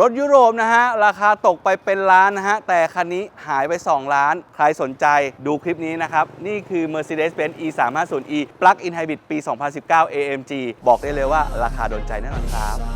รถยุโรปนะฮะ ราคาตกไปเป็นล้านนะฮะ แต่คันนี้หายไป 2 ล้าน ใครสนใจดูคลิปนี้นะครับ นี่คือ Mercedes-Benz E350e Plug-in Hybrid ปี 2019 AMG บอกได้เลยว่าราคาโดนใจแน่นอนครับ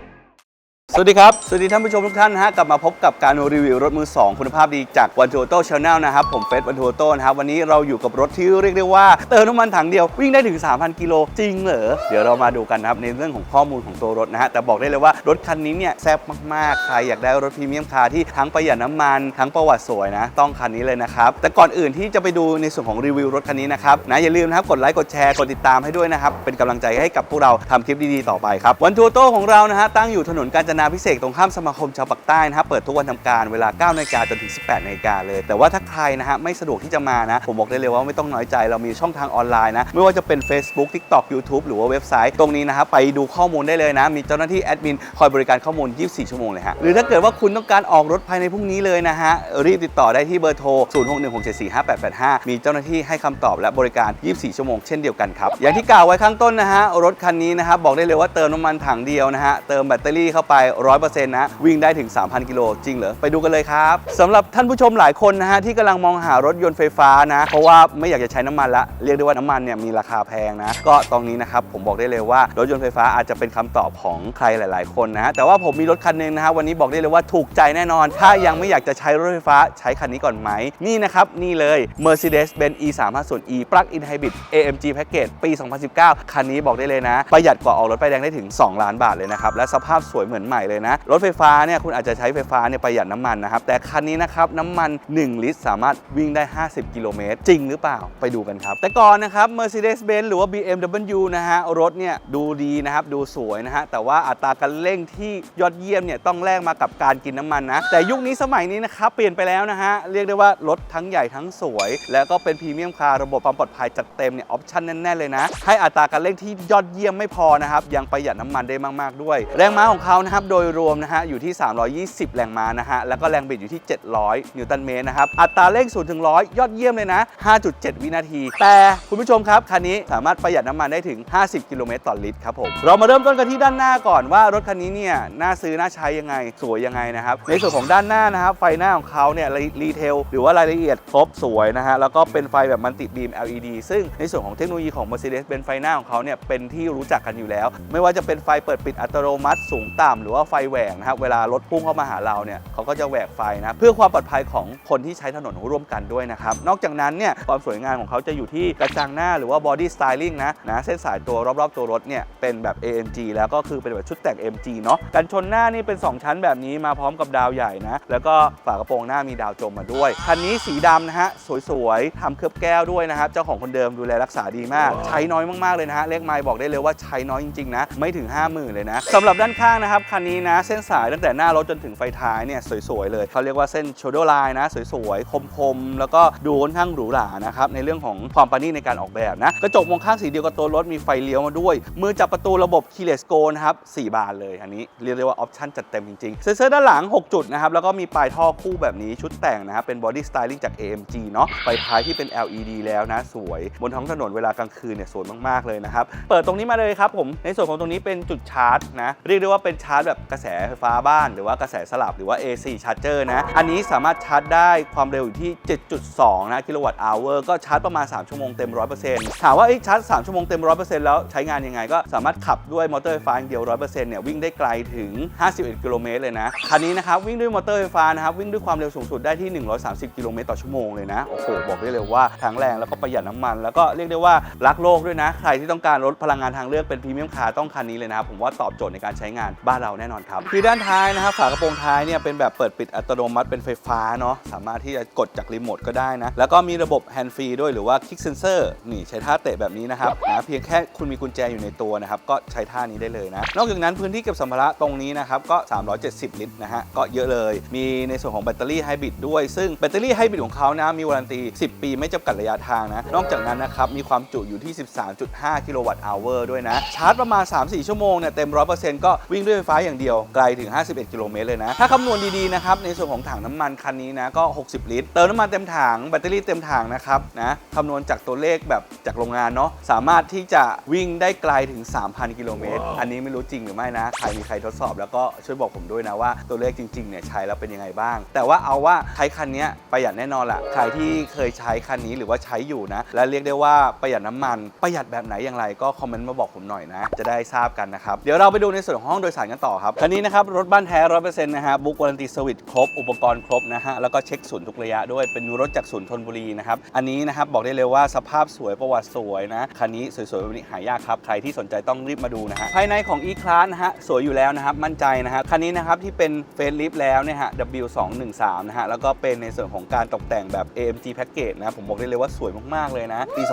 สวัสดีครับ สวัสดีท่านผู้ชมทุกท่านนะฮะกลับมาพบกับการรีวิวรถมือ 2 คุณภาพดีจากวันทูโต้ชาแนลนะครับ ผมเฟสวันทูโต้นะครับ วันนี้เราอยู่กับรถที่เรียกได้ว่า เติมน้ำมันถังเดียววิ่งได้ถึง 3,000 กิโลจริงเหรอ เดี๋ยวเรามาดูกันนะครับ ในเรื่องของข้อมูลของตัวรถนะฮะ แต่บอกได้เลยว่ารถคันนี้เนี่ยแซ่บมากๆ ใครอยากได้รถพรีเมียมคาร์ที่ทั้งประหยัดน้ำมันทั้งประวัติสวยนะ ต้องคันนี้เลยนะครับแต่ก่อนอื่นที่จะไปดูในส่วนของรีวิวรถคันนี้นะครับนะอย่าลืมนะครับกดไลค์กดแชร์กดติดตามให้ด้วยนะครับเป็นกำลังใจให้กับพวกเราทำคลิปดีๆต่อไปครับวันทูโต้ของเรานะฮะตั้งอยู่ถนนกาญจนาพิเศษตรงข้ามสมาคมชาวปากใต้นะครับเปิดทุกวันทำการเวลา9นาฬิกาจนถึง 18นาฬิกาเลย แต่ว่าถ้าใครนะฮะไม่สะดวกที่จะมานะ ผมบอกได้เลยว่าไม่ต้องน้อยใจเรามีช่องทางออนไลน์นะ ไม่ว่าจะเป็น Facebook TikTok YouTube หรือว่าเว็บไซต์ตรงนี้นะครับไปดูข้อมูลได้เลยนะ มีเจ้าหน้าที่แอดมินคอยบริการข้อมูล 24 ชั่วโมงเลยฮะหรือถ้าเกิดว่าคุณต้องการออกรถภายในพรุ่งนี้เลยนะฮะรีบติดต่อได้ที่เบอร์โทร 0616745885 มีเจ้าหน้าที่ให้คำตอบและบริการ 24 ชั่วโมงเช่นเดียวกันครับอย่างที่กล่าวไว้ข้างต้นนะฮะรถคันนี้นะครับบอกได้เลยว่าเติมน้ำมันถังเดียวนะฮะเติมแบตเตอรี่เข้าไป100%นะ วิ่งได้ถึง 3,000 กิโลจริงเหรอ ไปดูกันเลยครับสำหรับท่านผู้ชมหลายคนนะฮะที่กำลังมองหารถยนต์ไฟฟ้านะ เพราะว่าไม่อยากจะใช้น้ำมันละ เรียกได้ว่าน้ำมันเนี่ยมีราคาแพงนะ ก็ตรงนี้นะครับผมบอกได้เลยว่ารถยนต์ไฟฟ้าอาจจะเป็นคำตอบของใครหลาย ๆ คนนะแต่ว่าผมมีรถคันหนึงนะฮะวันนี้บอกได้เลยว่าถูกใจแน่นอน ถ้ายังไม่อยากจะใช้รถไฟฟ้าใช้คันนี้ก่อนไหมนี่นะครับนี่เลย Mercedes-Benz E350e Plug-in Hybrid AMG Package ปี 2019 คันนี้บอกได้เลยนะ ประหยัดกว่าออกรถป้ายแดงได้ถึง 2 ล้านบาทเลยนะครับ และสภาพสวยเหมือนใหม่เลยนะ รถไฟฟ้าเนี่ยคุณอาจจะใช้ไฟฟ้าเนี่ยประหยัดน้ำมันนะครับ แต่คันนี้นะครับน้ำมัน 1 ลิตร สามารถวิ่งได้ 50 กิโลเมตร จริงหรือเปล่าไปดูกันครับ แต่ก่อนนะครับ Mercedes-Benz หรือว่า BMW นะฮะ รถเนี่ยดูดีนะครับ ดูสวยนะฮะ แต่ว่าอัตราการเร่งที่ยอดเยี่ยมเนี่ยต้องแลกมากับการกินน้ำมันนะ แต่ยุคนี้สมัยนี้นะครับเปลี่ยนไปแล้วนะฮะ เรียกได้ว่ารถทั้งใหญ่ทั้งสวย แล้วก็เป็นพรีเมียมคาร์ระบบความปลอดภัยจัดเต็มเนี่ยออปชั่นแน่นๆเลยนะให้อัตราการเร่งที่ยอดเยี่ยมไม่พอนะครับยังประหยัดน้ำมันได้มาก ๆด้วย แรงม้าของเขานะครับโดยรวมนะฮะอยู่ที่ 320 แรงม้านะฮะแล้วก็แรงบิดอยู่ที่ 700 นิวตันเมตรนะครับอัตราเร่ง0ถึง100 ยอดเยี่ยมเลยนะ 5.7 วินาที แต่คุณผู้ชมครับคันนี้สามารถประหยัดน้ำมันได้ถึง 50 กิโลเมตรต่อลิตรครับผมเรามาเริ่มต้นกันที่ด้านหน้าก่อนว่ารถคันนี้เนี่ยน่าซื้อน่าใช้ยังไงสวยยังไงนะครับในส่วนของด้านหน้านะครับไฟหน้าของเขาเนี่ยรีเทลหรือว่ารายละเอียดครบสวยนะฮะแล้วก็เป็นไฟแบบมันติบีม LED ซึ่งในส่วนของเทคโนโลยีของ Mercedes เป็นไฟหน้าของเขาเนี่ยเป็นที่รู้จักกันอยู่แล้ว ไม่ว่าจะเป็นไฟเปิดปิดอัตโนมัติสูงต่ำหรือว่าไฟแหวกนะครับเวลารถพุ่งเข้ามาหาเราเนี่ยเขาก็จะแหวกไฟนะเพื่อความปลอดภัยของคนที่ใช้ถนนร่วมกันด้วยนะครับนอกจากนั้นเนี่ยความสวยงามของเขาจะอยู่ที่กระจังหน้าหรือว่า body styling นะนะเส้นสายตัวรอบๆตัวรถเนี่ยเป็นแบบ AMG แล้วก็คือเป็นแบบชุดแต่ง AMG เนาะกันชนหน้านี่เป็น 2 ชั้นแบบนี้มาพร้อมกับดาวใหญ่นะแล้วก็ฝากระโปรงหน้ามีดาวจมมาด้วยคันนี้สีดำนะฮะสวยๆทำเคลือบแก้วด้วยนะครับเจ้าของคนเดิมดูแลรักษาดีมาก ใช้น้อยมากๆเลยนะฮะเลขไมล์บอกได้เลยว่าใช้น้อยจริงๆนะไม่ถึง 50,000 เลยนะสำหรับด้านข้างนะครับคันนี้นะ เส้นสายตั้งแต่หน้ารถจนถึงไฟท้ายเนี่ยสวยๆเลยเขาเรียกว่าเส้น shoulder line นะ สวยๆ คมๆ แล้วก็ดูค่อนข้างหรูหรานะครับ ในเรื่องของความประณีตในการออกแบบนะ กระจกมองข้างสีเดียวกับตัวรถมีไฟเลี้ยวมาด้วย มือจับประตูระบบ keyless go นะครับ4บานเลย อันนี้เรียกได้ว่าออปชั่นจัดเต็มจริงๆเซ็นเซอร์ด้านหลัง 6 จุดนะครับแล้วก็มีปลายท่อคู่แบบนี้ชุดแต่งนะครับเป็น body styling จาก AMG เนาะไฟท้ายที่เป็น LED แล้วนะสวย บนท้องถนนเวลากลางคืนเนี่ยสวยมากๆเลยนะครับเปิดตรงนี้มาเลยครับผมในส่วนของตรงนี้เป็นจุดชาร์จนะเรียกได้ว่าเป็นชาร์จแบบกระแสไฟฟ้าบ้าน หรือว่ากระแสสลับหรือว่า AC charger นะ อันนี้สามารถชาร์จได้ความเร็วอยู่ที่ 7.2 นะกิโลวัตต์ hour ก็ชาร์จประมาณ 3 ชั่วโมงเต็ม 100%ถามว่าเอ้ชาร์จ 3 ชั่วโมงเต็ม 100%แล้วใช้งานยังไงก็สามารถขับด้วยมอเตอร์ไฟฟ้าอย่างเดียว 100%เนี่ยวิ่งได้ไกลถึง 51 กิโลเมตรเลยนะ คันนี้นะครับวิ่งด้วยมอเตอร์ไฟฟ้านะครับวิ่งด้วยความเร็วสูงสุดได้ที่ 130 กิโลเมตรต่อชั่วโมงเลยนะ โอ้โห บอกได้เลยว่าทั้งแรงแล้วก็ประหยัดน้ำมัน แล้วก็เรียกได้ว่ารักโลกด้วยนะ ใครที่ต้องการรถพลังงานทางเลือกเป็นพรีเมียมคาร์ต้องคันนี้เลยนะครับผมว่าตอบโจทย์ในการใช้งานบ้านเราแน่นอนครับ คือด้านท้ายนะครับฝากระโปรงท้ายเนี่ยเป็นแบบเปิดปิดอัตโนมัติเป็นไฟฟ้าเนาะสามารถที่จะกดจากรีโมทก็ได้นะ แล้วก็มีระบบแฮนด์ฟรีด้วยหรือว่าคลิกเซนเซอร์นี่ใช้ท่าเตะแบบนี้นะครับนะเพียงแค่คุณมีกุญแจอยู่ในตัวนะครับก็ใช้ท่านี้ได้เลยนะนอกจากนั้นพื้นที่เก็บสัมภาระตรงนี้นะครับก็ 370 ลิตรนะฮะก็เยอะเลย มีในส่วนของแบตเตอรี่ไฮบริดด้วยซึ่งแบตเตอรี่ไฮบริดของเขานะมีวารันตี 10 ปี ไม่จำกัดระยะทางนะนอกจากนั้นนะครับมีความจุอยู่ที่ 13.5 กิโลวัตต์อเวอร์ด้วยนะชาร์จประมาณ 3-4 ชั่วโมงเนี่ยเต็ม 100%ก็วิ่งด้วยไฟฟ้าอย่างเดียวไกลถึง 51 กิโลเมตรเลยนะ ถ้าคำนวณดีๆนะครับในส่วนของถังน้ำมันคันนี้นะก็ 60 ลิตร เติมน้ำมันเต็มถังแบตเตอรี่เต็มถังนะครับนะคำนวณจากตัวเลขแบบจากโรงงานเนาะสามารถที่จะวิ่งได้ไกลถึง 3,000 กิโลเมตร อันนี้ไม่รู้จริงหรือไม่นะ ใครมีใครทดสอบแล้วก็ช่วยบอกผมด้วยนะว่าตัวเลขจริงๆเนี่ยใช้แล้วเป็นยังไงบ้าง แต่ว่าเอาว่าใช้คันเนี้ยประหยัดแน่นอนละใครที่เคยใช้คันนี้หรือว่าใช้อยู่นะ และเรียกได้ว่าประหยัดน้ำมัน ประหยัดแบบไหนอย่างไรก็คอมเมนต์มาบอกผมหน่อยนะ จะได้ทราบกันนะครับ เดี๋ยวเราไปดูในส่วนของห้องโดยสารกันต่อครับคันนี้นะครับรถบ้านแท้ร้อยเปอร์เซ็นต์นะฮะบุ๊กวารันตีสวิตครบอุปกรณ์ครบนะฮะแล้วก็เช็คศูนย์ทุกระยะด้วยเป็นรถจากศูนย์ธนบุรีนะครับอันนี้นะครับบอกได้เลยว่าสภาพสวยประวัติสวยนะคันนี้สวยๆแบบนี้หายากครับใครที่สนใจต้องรีบมาดูนะฮะภายในของ e-class นะฮะสวยอยู่แล้วนะครับมั่นใจนะฮะคันนี้นะครับที่เป็นเฟซลิฟแล้วเนี่ยฮะ W213 นะฮะแล้วก็เป็นในส่วนของการตกแต่งแบบ AMG Package นะผมบอกได้เลยว่าสวยมากๆเลยนะปี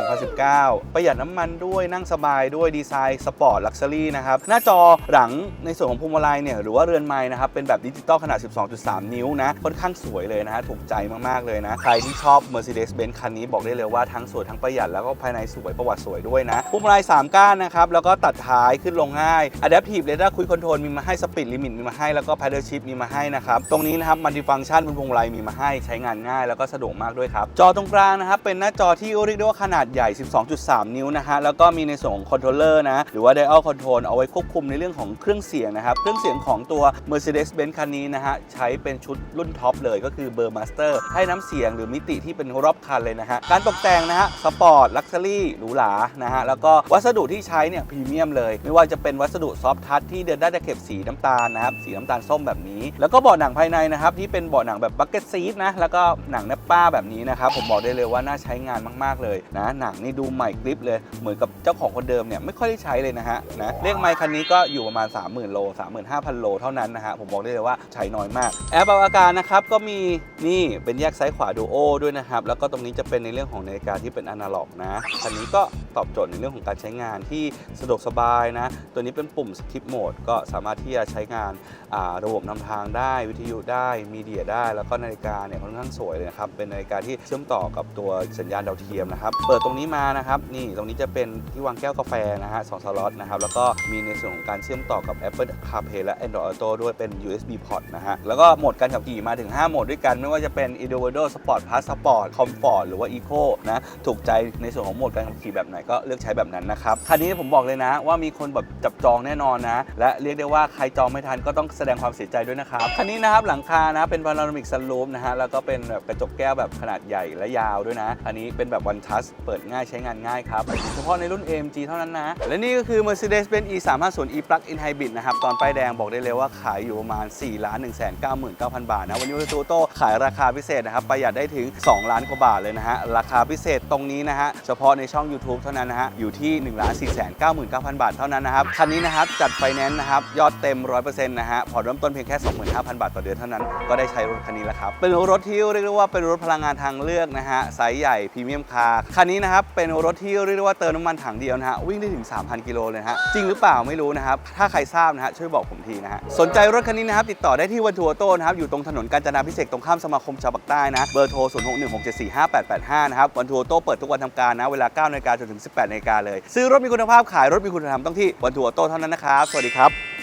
2019 ประหยัดน้ำมันด้วยนั่งสบายด้วยดีไซน์สปอร์ตลักชัวรี่นะครับหน้าจอหลังในส่วนของพวงมาลัยเนี่ยหรือว่าเรือนไม้นะครับเป็นแบบดิจิตอลขนาด 12.3 นิ้วนะค่อนข้างสวยเลยนะฮะถูกใจมากๆเลยนะใครที่ชอบ Mercedes-Benz คันนี้บอกได้เลยว่าทั้งสวยทั้งประหยัดแล้วก็ภายในสวยประวัติสวยด้วยนะพวงมาลัย3ก้านนะครับแล้วก็ตัดท้ายขึ้นลงง่าย Adaptive Radar Cruise Control มีมาให้ Speed Limit มีมาให้แล้วก็ Paddle Shift มีมาให้นะครับตรงนี้นะครับ Multifunction บนพวงมาลัยมีมาให้ใช้งานง่าย แล้วก็สะดวกมากด้วยครับจอตรงกลางนะครับเป็นหน้าจอที่เรียกได้ว่าขนาดใหญ่ 12.3 นิ้วนะฮะแล้วก็มีในส่วนของคอนโทรลเลอร์นะหรือว่า Dial Control เอาไว้ควบคุมในเรื่องของเครื่องเสียงนะครับรื่องเสียงของตัว Mercedes-Benz คันนี้นะฮะ ใช้เป็นชุดรุ่นท็อปเลยก็คือ Burmaster ให้น้ำเสียงหรือมิติที่เป็นรอบคันเลยนะฮะ การตกแต่งนะฮะ สปอร์ต ลักชัวรี่หรูหรานะฮะ แล้วก็วัสดุที่ใช้เนี่ยพรีเมียมเลย ไม่ว่าจะเป็นวัสดุซอฟทัชที่เดินได้ตะเข็บสีน้ำตาลนะครับสีน้ำตาลส้มแบบนี้ แล้วก็เบาะหนังภายในนะครับที่เป็นเบาะหนังแบบบักเก็ตซีทนะแล้วก็หนังแนปป้าแบบนี้นะครับผมบอกได้เลยว่าน่าใช้งานมากๆเลยนะหนังนี่ดูใหม่กริบเลยเหมือนกับเจ้าของคนเดิมเนี่ยไม่ค่อยได้ใช้เลยนะฮะนะเลขไมค์คันนี้ก็อยู่ประมาณ 30,000โล35,000 โลเท่านั้นนะฮะ ผมบอกได้เลยว่าใช้น้อยมาก แอปรับอากาศนะครับ ก็มีนี่เป็นแยกซ้ายขวาดูโอด้วยนะครับ แล้วก็ตรงนี้จะเป็นในเรื่องของนาฬิกาที่เป็นอนาล็อกนะคันนี้ก็ตอบโจทย์ในเรื่องของการใช้งานที่สะดวกสบายนะ ตัวนี้เป็นปุ่ม skip mode ก็สามารถที่จะใช้งานาระบบนำทางได้ วิทยุได้มีเดียได้ แล้วก็นาฬิกาเนี่ยค่อนข้างสวยเลยนะครับ เป็นนาฬิกาที่เชื่อมต่อกับตัวสัญญาณดาวเทียมนะครับ เปิดตรงนี้มานะครับนี่ตรงนี้จะเป็นที่วางแก้วกาแฟนะฮะสองสล็อตนะครับแล้วก็มีในส่วนของการเชื่อมต่อกับ Apple CarPlay และ Android Auto ด้วยเป็น USB port นะฮะ แล้วก็โหมดการขับขี่มาถึง 5 โหมดด้วยกัน ไม่ว่าจะเป็น Individual Sport Plus Sport Comfort หรือว่า Eco นะ ถูกใจในส่วนของโหมดการขับขี่แบบไหนก็เลือกใช้แบบนั้นนะครับ คันนี้ผมบอกเลยนะว่ามีคนแบบจับจองแน่นอนนะ และเรียกได้ว่าใครจองไม่ทันก็ต้องแสดงความเสียใจด้วยนะครับ คันนี้นะครับหลังคานะเป็น Panoramic Sunroof นะฮะ แล้วก็เป็นแบบกระจกแก้วแบบขนาดใหญ่และยาวด้วยนะ อันนี้เป็นแบบ One Touch เปิดง่ายใช้งานง่ายครับ เฉพาะในรุ่น AMG เท่านั้นนะ และนี่ก็คือ Mercedes-Benz E 3 5 0 E Plug-in Hybrid นะครับตอนป้ายแดงบอกได้เลยว่าขายอยู่ประมาณ 4 ล้าน 1 9 9 9 0 0 บาทนะ วันนี้วันตูโต้ขายราคาพิเศษนะครับ ประหยัดได้ถึง 2 ล้านกว่าบาทเลยนะฮะ ราคาพิเศษตรงนี้นะฮะ เฉพาะในช่อง YouTube เท่านั้นนะฮะ อยู่ที่ 1 4 9 9 9 0 0 บาทเท่านั้นนะครับ คันนี้นะครับจัดไฟแนนซ์นะครับ ยอดเต็ม 100%นะฮะ ผ่อนเริ่มต้นเพียงแค่ 25,000 บาทต่อเดือนเท่านั้น ก็ได้ใช้รถคันนี้แล้วครับ เป็นรถที่เรียกได้ว่าเป็นรถพลังงานทางเลือกนะฮะไซส์ใหญ่พรีเมียมคาร์คันนี้นะครับเป็นรถที่เรียกได้ว่าเติมน้ำมันถังเดียวนะฮะวิ่งได้ถึง 3,000 กิโลเลยนะฮะจริงหรือเปล่าไม่รู้นะครับถ้าใครทราบนะฮะช่วยบอกผมทีนะฮะ สนใจรถคันนี้นะครับ ติดต่อได้ที่วันทัวร์โต้นะครับ อยู่ตรงถนนกาญจนาพิเศษตรงข้ามสมาคมชาวปากใต้นะ เบอร์โทร 0 6 1 6 7 4 5 8 8 5 นะครับ วันทัวร์โต้เปิดทุกวันทำการนะ เวลา9นาฬิกาจนถึง 18นาฬิกาเลย ซื้อรถมีคุณภาพขายรถมีคุณธรรมต้องที่วันทัวร์โต้เท่านั้นนะครับ สวัสดีครับ